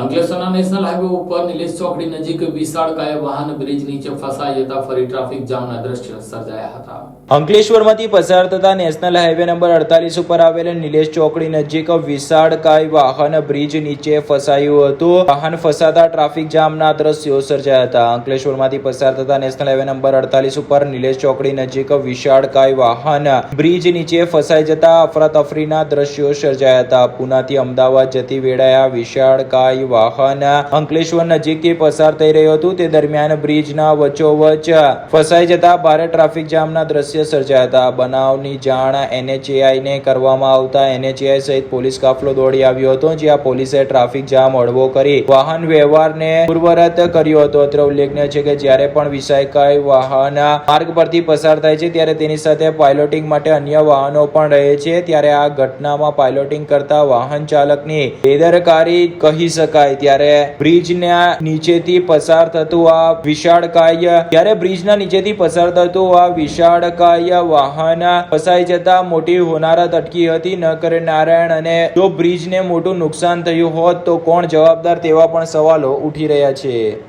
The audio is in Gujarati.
અંકલેશ્વરના નેશનલ હાઈવે ઉપર નિલેશ ચોકડી નજીક વિશાળકાય વાહન બ્રિજ નીચે ફસાઈ જતા ફરી ટ્રાફિક જામના દ્રશ્ય સર્જાયા હતા. અંકલેશ્વરમાંથી પસાર થતા નેશનલ હાઈવે નંબર અડતાલીસ ઉપર આવેલ નિલેશ ચોકડી નજીક વિશાળકાય વાહન બ્રિજ નીચે ફસાયું હતું. વાહન ફસાતા ટ્રાફિક જામના દ્રશ્યો સર્જાયા હતા. અંકલેશ્વરમાંથી પસાર થતા નેશનલ હાઈવે નંબર અડતાલીસ ઉપર નિલેશ ચોકડી નજીક વિશાળકાય વાહન બ્રિજ નીચે ફસાઈ જતા અફરાતફરીના દ્રશ્યો સર્જાયા હતા. પુનાથી અમદાવાદ જતી વેળાએ આ વિશાળકાય વાહન અંકલેશ્વર નજીકથી પસાર થઈ રહ્યું હતું, તે દરમિયાન બ્રિજના વચ્ચોવચ ફસાઈ જતા ભારે ટ્રાફિક જામના દ્રશ્ય સર્જાયા હતા. બનાવની જાણ NHAI ને કરવામાં આવતા એનએચએઆઈ સહિત પોલીસ કાફલો દોડી આવ્યો હતો, જ્યાં પોલીસે ટ્રાફિક જામ હળવો કરી વાહન વ્યવહારને પૂર્વરત કર્યો હતો. અત્રે ઉલ્લેખનીય છે કે જ્યારે પણ વિષયકાય વાહન માર્ગ પરથી પસાર થાય છે, ત્યારે તેની સાથે પાયલોટિંગ માટે અન્ય વાહનો પણ રહે છે. ત્યારે આ ઘટનામાં પાયલોટિંગ કરતા વાહન ચાલકની બેદરકારી કહી શકાય. ત્યારે બ્રિજના નીચેથી પસાર થતું આ વિશાળકાય ત્યારે બ્રિજના નીચેથી પસાર થતું આ વિશાળકાય વાહન ફસાઈ જતા મોટી હોનારત અટકી હતી. ન કરે નારાયણ અને જો બ્રિજને મોટું નુકસાન થયું હોત તો કોણ જવાબદાર તેવા પણ સવાલો ઉઠી રહ્યા છે.